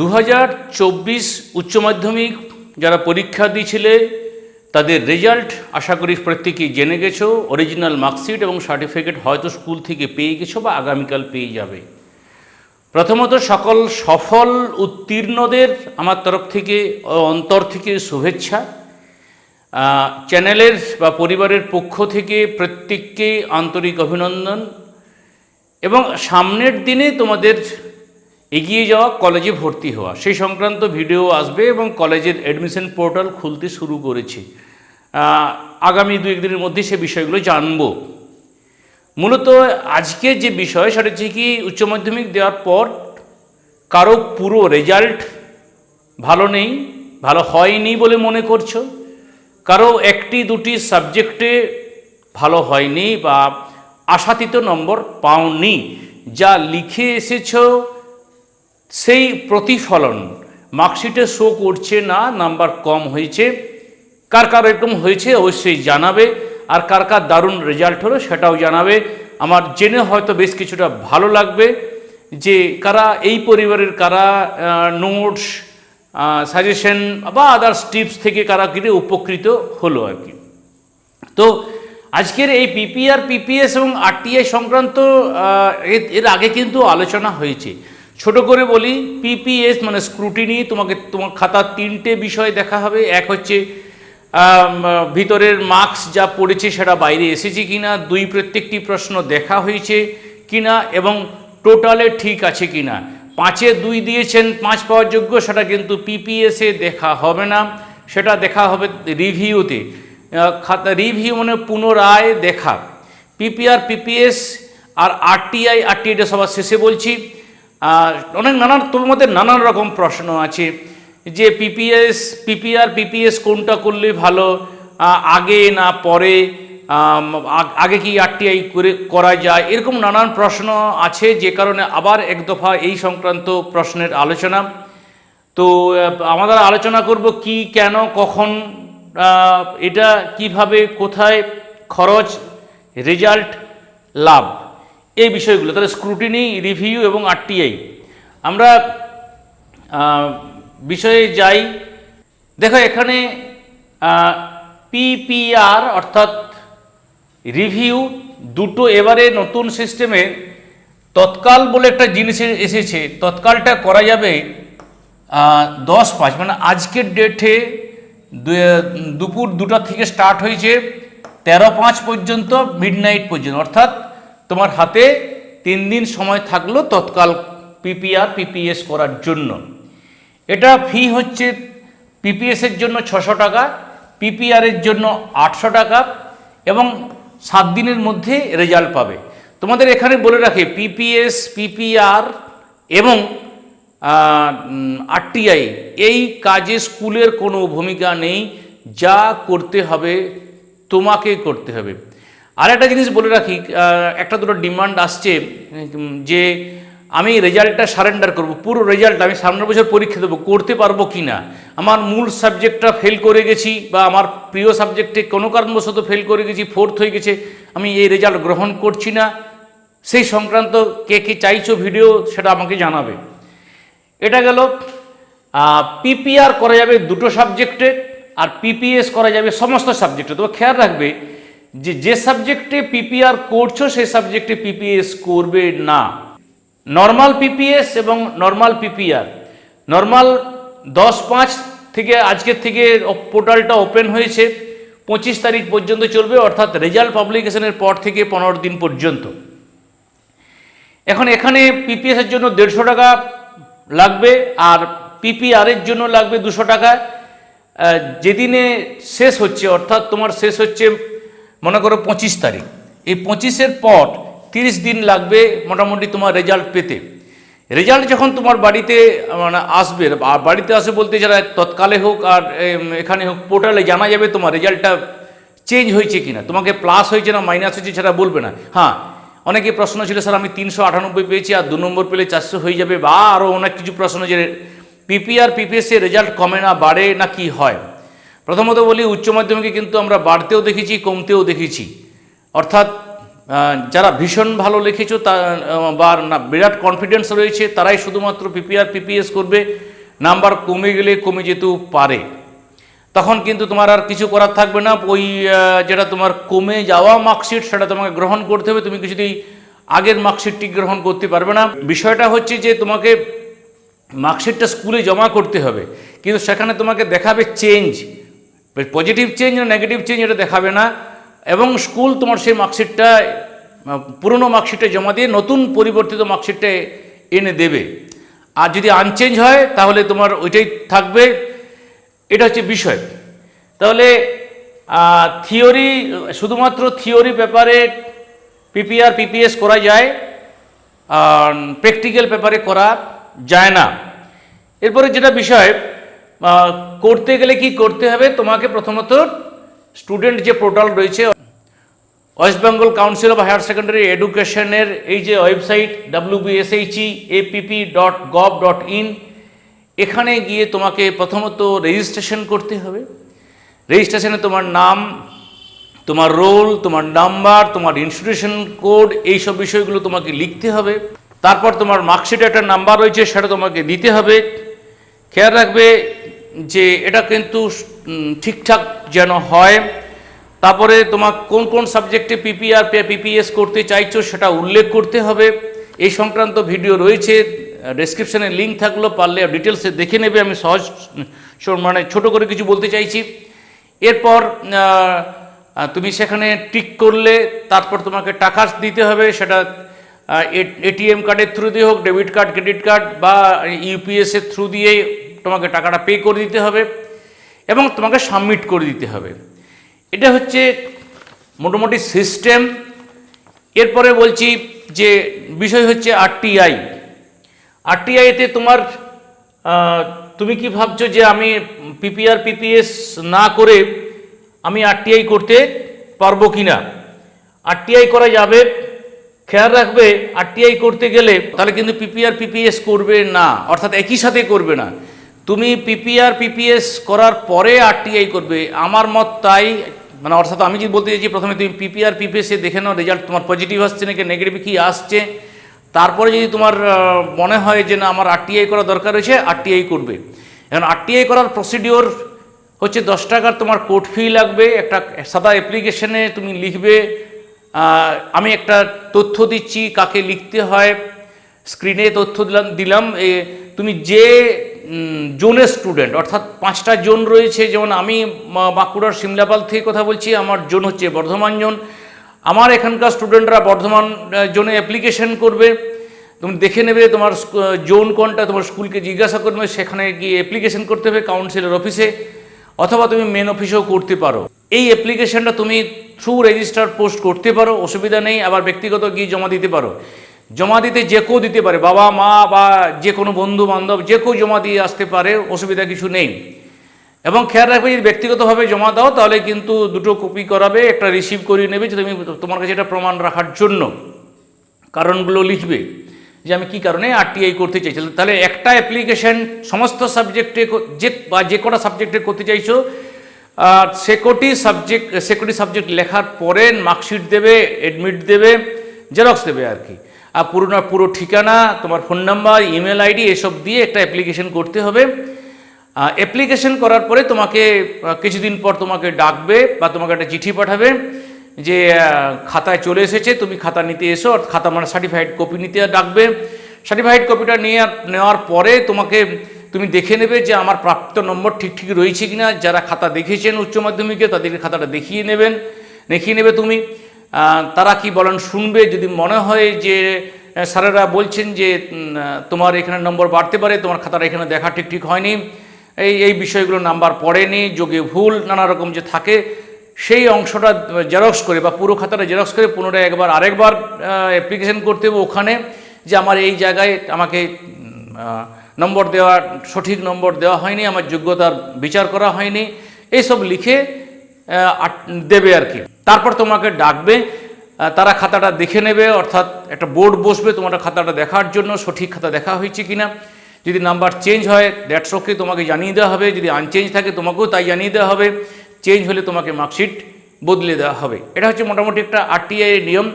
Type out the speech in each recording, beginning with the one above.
দু হাজার চব্বিশ উচ্চ মাধ্যমিক যারা পরীক্ষা দিয়েছিলে, তাদের রেজাল্ট আশা করি প্রত্যেকেই জেনে গেছো। অরিজিনাল মার্কশিট এবং সার্টিফিকেট হয়তো স্কুল থেকে পেয়ে গেছো বা আগামীকাল পেয়ে যাবে। প্রথমত, সকল সফল উত্তীর্ণদের আমার তরফ থেকে অন্তর থেকে শুভেচ্ছা। চ্যানেলের বা পরিবারের পক্ষ থেকে প্রত্যেককে আন্তরিক অভিনন্দন। এবং সামনের দিনে তোমাদের এগিয়ে যাওয়া কলেজে ভর্তি হওয়া। সেই সংক্রান্ত ভিডিও আসবে এবং কলেজের অ্যাডমিশন পোর্টাল খুলতে শুরু করেছে। আগামী দু একদিনের মধ্যে সে বিষয়গুলো জানব। মূলত আজকে যে বিষয়, সেটা হচ্ছে কি, উচ্চ মাধ্যমিক দেওয়ার পর কারও পুরো রেজাল্ট ভালো নেই, ভালো হয়নি বলে মনে করছ? কারও একটি দুটি সাবজেক্টে ভালো হয়নি বা আশাতীত নম্বর পাওনি, যা লিখে এসেছ সেই প্রতিফলন মার্কশিটে শো করছে না নাম্বার কম হয়েছে। কার কার এরকম হয়েছে অবশ্যই জানাবে। আর কার কার দারুণ রেজাল্ট হলো সেটাও জানাবে। আমার জেনে হয়তো বেশ কিছুটা ভালো লাগবে যে কারা এই পরিবারের কারা নোটস সাজেশন বা আদার্স টিপস থেকে কারা কিনে উপকৃত হলো আর কি। তো আজকের এই পিপিআর পিপিএস এবং আরটিআই সংক্রান্ত এর- এর আগে কিন্তু আলোচনা হয়েছে। ছোট করে বলি পিপিএস মানে স্ক্রুটিনি তোমাকে, তোমার খাতার তিনটে বিষয় দেখা হবে। এক হচ্ছে ভিতরের মার্কস যা পড়েছে সেটা বাইরে এসেছে কিনা, দুই প্রত্যেকটি প্রশ্ন দেখা হয়েছে কিনা, এবং টোটালে ঠিক আছে কিনা। পাঁচে দুই দিয়েছেন, পাঁচ পাওয়ার যোগ্য, সেটা কিন্তু পিপিএসে দেখা হবে না। সেটা দেখা হবে রিভিউতে খাতা রিভিউ মানে পুনরায় দেখা। পিপিআর পিপিএস আর আরটিআই আরটিআইটা সবার শেষে বলছি। অনেক নানান তোর মধ্যে নানান রকম প্রশ্ন আছে। যে পিপিএস পিপিআর পিপিএস কোনটা করলে ভালো? আগে না পরে? আগ- কি আরটিআই করে, করা যায়? এরকম নানান প্রশ্ন আছে, যে কারণে আবার এক দফা এই সংক্রান্ত প্রশ্নের আলোচনা। তো আমরা আলোচনা করব কি, কেন, কখন এটা কীভাবে, কোথায় খরচ, রেজাল্ট, লাভ। এই বিষয়গুলো, তাহলে স্ক্রুটিনি রিভিউ এবং আরটিআই আমরা বিষয়ে যাই। দেখো এখানে পিপিআর অর্থাৎ রিভিউ দুটো এবারে নতুন সিস্টেমে তৎকাল বলে একটা জিনিস এসেছে। তৎকালটা করা যাবে দশ পাঁচ মানে আজকের ডেটে দুপুর দুটা থেকে স্টার্ট হয়েছে, তেরো পাঁচ পর্যন্ত মিড নাইট পর্যন্ত। অর্থাৎ তোমার হাতে তিন দিন সময় থাকল তৎকাল পিপিআর, পিপিএস করার জন্য। এটা ফি হচ্ছে পিপিএসের জন্য ছশো টাকা পিপিআরের জন্য আটশো টাকা এবং সাত দিনের মধ্যে রেজাল্ট পাবে। তোমাদের এখানে বলে রাখে, পিপিএস, পিপিআর এবং আরটিআই, এই কাজে স্কুলের কোনো ভূমিকা নেই, যা করতে হবে তোমাকে করতে হবে। আর একটা জিনিস বলে রাখি একটা দুটো ডিমান্ড আসছে যে আমি রেজাল্টটা সারেন্ডার করব, পুরো রেজাল্ট আমি সামনের বছর পরীক্ষা দেবো, করতে পারব কি না? আমার মূল সাবজেক্টটা ফেল করে গেছি, বা আমার প্রিয় সাবজেক্টে কোনো কারণবশত ফেল করে গেছি ফোর্থ হয়ে গেছে, আমি এই রেজাল্ট গ্রহণ করছি না। সেই সংক্রান্ত কে কে চাইছো ভিডিও সেটা আমাকে জানাবে। এটা গেল পিপিআর করা যাবে দুটো সাবজেক্টে আর পিপিএস করা যাবে সমস্ত সাবজেক্টে তবে খেয়াল রাখবে যে যে সাবজেক্টে পিপিআর করছ, সেই সাবজেক্টে পিপিএস করবে না। নর্মাল পিপিএস এবং নর্মাল পিপিআর নর্মাল দশ পাঁচ থেকে আজকের থেকে পোর্টালটা ওপেন হয়েছে, পঁচিশ তারিখ পর্যন্ত চলবে, অর্থাৎ রেজাল্ট পাবলিকেশনের পর থেকে পনেরো দিন পর্যন্ত। এখন এখানে পিপিএস এর জন্য দেড়শো টাকা লাগবে, আর পিপিআর এর জন্য লাগবে দুশো টাকা। যেদিনে শেষ হচ্ছে, অর্থাৎ তোমার শেষ হচ্ছে মনে করো পঁচিশ তারিখ। এই পঁচিশের পর তিরিশ দিন লাগবে মোটামুটি তোমার রেজাল্ট পেতে। রেজাল্ট যখন তোমার বাড়িতে মানে আসবে বাড়িতে আসে বলতে যারা তৎকালে হোক আর এখানে হোক পোর্টালে জানা যাবে তোমার রেজাল্টটা চেঞ্জ হয়েছে কিনা। তোমাকে প্লাস হয়েছে না মাইনাস হয়েছে সেটা বলবে না। হ্যাঁ অনেকে প্রশ্ন ছিল, স্যার, আমি তিনশো আটানব্বই পেয়েছি আর দু নম্বর পেলে চারশো হয়ে যাবে। বা আরও অনেক কিছু প্রশ্ন যে পিপিআর পিপিএসসি রেজাল্ট কমে না, বাড়ে না কি হয়? প্রথমত বলি, উচ্চ মাধ্যমিকে কিন্তু আমরা বাড়তেও দেখেছি, কমতেও দেখেছি। অর্থাৎ যারা ভীষণ ভালো লিখেছো, তা বা, না, বিরাট কনফিডেন্স রয়েছে, তারাই শুধুমাত্র পিপিআর পিপিএস করবে। নাম্বার কমে গেলে কমে যেতেও পারে। তখন কিন্তু তোমার আর কিছু করার থাকবে না। ওই যেটা তোমার কমে যাওয়া মার্কশিট সেটা তোমাকে গ্রহণ করতে হবে। তুমি কিছুতেই আগের মার্কশিটটি গ্রহণ করতে পারবে না। বিষয়টা হচ্ছে যে, তোমাকে মার্কশিটটা স্কুলে জমা করতে হবে। কিন্তু সেখানে তোমাকে দেখাবে চেঞ্জ পজিটিভ চেঞ্জ না নেগেটিভ চেঞ্জ এটা দেখাবে না। এবং স্কুল তোমার সেই মার্কশিটটা পুরনো মার্কশিটে জমা দিয়ে নতুন পরিবর্তিত মার্কশিটটা এনে দেবে। আর যদি আনচেঞ্জ হয়, তাহলে তোমার ওইটাই থাকবে। এটা হচ্ছে বিষয়। তাহলে থিওরি শুধুমাত্র থিওরি পেপারে পিপিআর পিপিএস করা যায় প্র্যাকটিক্যাল পেপারে করা যায় না। এরপরে যেটা বিষয় করতে গেলে কি করতে হবে? তোমাকে প্রথমত স্টুডেন্ট যে পোর্টাল রয়েছে West Bengal Council of Higher Secondary এডুকেশনের এই যে website WBSHE APP dot gov dot in এখানে গিয়ে তোমাকে প্রথমত রেজিস্ট্রেশন করতে হবে। রেজিস্ট্রেশনে তোমার নাম, তোমার রোল তোমার নাম্বার তোমার ইনস্টিটিউশন কোড এইসব বিষয়গুলো তোমাকে লিখতে হবে। তারপর তোমার মার্কশিটে একটা নাম্বার রয়েছে, সেটা তোমাকে দিতে হবে। খেয়াল রাখবে যে এটা কিন্তু ঠিকঠাক যেন হয়। তারপরে তোমার কোন কোন সাবজেক্টে পিপিআর পিপিএস করতে চাইছো সেটা উল্লেখ করতে হবে। এই সংক্রান্ত ভিডিও রয়েছে ডেসক্রিপশনে লিঙ্ক থাকল, পারলে ডিটেলসে দেখে নেবে। আমি সহজ মানে ছোট করে কিছু বলতে চাইছি। এরপর তুমি সেখানে টিক করলে, তারপর তোমাকে টাকা দিতে হবে। সেটা এটিএম কার্ডের থ্রু দিয়ে হোক ডেবিট কার্ড ক্রেডিট কার্ড বা ইউপিএসের থ্রু দিয়ে তোমাকে টাকাটা পে করে দিতে হবে এবং তোমাকে সাবমিট করে দিতে হবে। এটা হচ্ছে মোটামুটি সিস্টেম এরপরে বলছি যে বিষয় হচ্ছে আরটিআই আরটিআইতে তোমার তুমি কি ভাবছ যে আমি পিপিআর পিপিএস না করে আমি আরটিআই করতে পারব কি না আরটিআই করা যাবে, খেয়াল রাখবে আরটিআই করতে গেলে তাহলে কিন্তু পিপিআর পিপিএস করবে না, অর্থাৎ একই সাথে করবে না। তুমি পিপিআর পিপিএস করার পরে আরটিআই করবে। আমার মত তাই মানে অর্থাৎ আমি যদি বলতে চাইছি, প্রথমে তুমি পিপিআর পিপিএসে দেখে নাও রেজাল্ট তোমার পজিটিভ আসছে নাকি নেগেটিভ কি আসছে। তারপরে যদি তোমার মনে হয় যে না, আমার আরটিআই করা দরকার রয়েছে আরটিআই করবে। এখন আরটিআই করার প্রসিডিওর হচ্ছে দশ টাকার তোমার কোর্ট ফি লাগবে, একটা সাদা অ্যাপ্লিকেশনে তুমি লিখবে আমি একটা তথ্য দিচ্ছি, কাকে লিখতে হয় স্ক্রিনে তথ্য দিলাম দিলাম তুমি যে জোনের স্টুডেন্ট অর্থাৎ পাঁচটা জোন রয়েছে। যেমন আমি বাঁকুড়ার সিমলাপাল থেকে কথা বলছি, আমার জোন হচ্ছে বর্ধমান জোন। আমার এখানকার স্টুডেন্টরা বর্ধমান জোনে অ্যাপ্লিকেশন করবে। তুমি দেখে নেবে তোমার জোন কোনটা, তোমার স্কুলকে জিজ্ঞাসা করবে, সেখানে গিয়ে অ্যাপ্লিকেশন করতে হবে কাউন্সিলের অফিসে অথবা তুমি মেন অফিসেও করতে পারো। এই অ্যাপ্লিকেশনটা তুমি থ্রু রেজিস্টার পোস্ট করতে পারো, অসুবিধা নেই, আবার ব্যক্তিগত গিয়ে জমা দিতে পারো। জমা দিতে যে কেউ দিতে পারে, বাবা, মা বা যে কোনো বন্ধু বান্ধব, যে কেউ জমা দিয়ে আসতে পারে, অসুবিধা কিছু নেই। এবং খেয়াল রাখবে, যদি ব্যক্তিগতভাবে জমা দাও, তাহলে কিন্তু দুটো কপি করাবে, একটা রিসিভ করিয়ে নেবে যে তুমি তোমার কাছে এটা প্রমাণ রাখার জন্য। কারণগুলো লিখবে যে আমি কি কারণে আরটিআই করতে চাইছি। তাহলে একটা অ্যাপ্লিকেশন সমস্ত সাবজেক্টে যে বা যে কটা সাবজেক্টে করতে চাইছো আর সে কটি সাবজেক্ট সে কটি সাবজেক্ট লেখার পরে মার্কশিট দেবে অ্যাডমিট দেবে জেরক্স দেবে আর কি। আর পুরো পুরো ঠিকানা, তোমার ফোন নাম্বার ইমেল আইডি এসব দিয়ে একটা অ্যাপ্লিকেশন করতে হবে। অ্যাপ্লিকেশন করার পরে তোমাকে কিছুদিন পর তোমাকে ডাকবে বা তোমাকে একটা চিঠি পাঠাবে যে খাতায় চলে এসেছে, তুমি খাতা নিতে এসো আর খাতা মানে সার্টিফাইড কপি নিতে ডাকবে। সার্টিফাইড কপিটা নিয়ে, নেওয়ার পরে তোমাকে, তুমি দেখে নেবে যে আমার প্রাপ্ত নম্বর ঠিক ঠিক রয়েছে কিনা। যারা খাতা দেখেছেন উচ্চ মাধ্যমিকে, তাদেরকে খাতাটা দেখিয়ে নেবেন। দেখিয়ে নেবে তুমি। তারা কি বলেন, শুনবে? যদি মনে হয় যে স্যারেরা বলছেন যে তোমার এখানে নম্বর বাড়তে পারে, তোমার খাতার এখানে দেখা ঠিক ঠিক হয়নি, এই এই বিষয়গুলো নাম্বার পড়েনি, যোগে ভুল, নানা রকম যে থাকে, সেই অংশটা জেরক্স করে বা পুরো খাতাটা জেরক্স করে পুনরায় একবার, আরেকবার অ্যাপ্লিকেশন করতে হবে ওখানে, যে আমার এই জায়গায় আমাকে নম্বর দেওয়া সঠিক নম্বর দেওয়া হয়নি, আমার যোগ্যতার বিচার করা হয়নি এইসব লিখে দেবে আর কি। তারপর তোমাকে ডাকবে তারা খাতাটা দেখে নেবে, অর্থাৎ একটা বোর্ড বসবে তোমার খাতাটা দেখার জন্য, সঠিক খাতা দেখা হয়েছে কিনা। যদি নাম্বার চেঞ্জ হয়, দ্যাটস ওকে তোমাকে জানিয়ে দেওয়া হবে। যদি আনচেঞ্জ থাকে, তোমাকেও তাই জানিয়ে দেওয়া হবে। চেঞ্জ হলে তোমাকে মার্কশিট বদলে দেওয়া হবে। এটা হচ্ছে মোটামুটি একটা আরটিআই নিয়ম।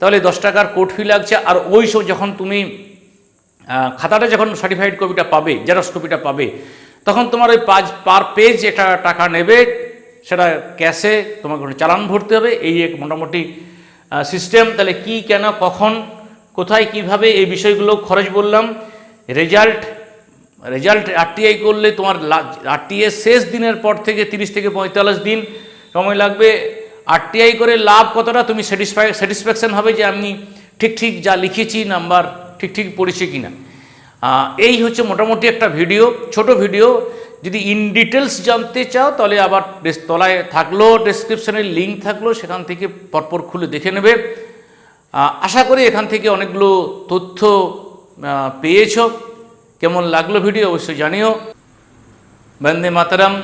তাহলে দশ টাকার কোর্ট ফি লাগছে। আর ওই সব যখন তুমি খাতাটা যখন সার্টিফাইড কপিটা পাবে জেরক্স কপিটা পাবে, তখন তোমার ওই পাঁচ পার পেজ একটা টাকা নেবে। সেটা ক্যাশে তোমাকে চালান ভরতে হবে। এই এক মোটামুটি সিস্টেম তাহলে কি কেন কখন কোথায় কীভাবে এই বিষয়গুলো খরচ বললাম। রেজাল্ট রেজাল্ট আরটিআই করলে তোমার আরটিএ শেষ দিনের পর থেকে তিরিশ থেকে পঁয়তাল্লিশ দিন সময় লাগবে। আরটিআই করে লাভ কতটা তুমি স্যাটিসফাই স্যাটিসফ্যাকশন হবে যে আমি ঠিক ঠিক যা লিখেছি নাম্বার ঠিক ঠিক পড়েছি কিনা। আহ, এই হচ্ছে মোটামুটি একটা ভিডিও ছোট ভিডিও যদি ইন ডিটেলস জানতে চাও, তাহলে আবার তলায় থাকল ডেসক্রিপশনের লিঙ্ক থাকল, সেখান থেকে পরপর খুলে দেখে নেবে। আশা করি এখান থেকে অনেকগুলো তথ্য পেয়েছ। কেমন লাগল ভিডিও অবশ্যই জানিও। বন্দে মাতারাম।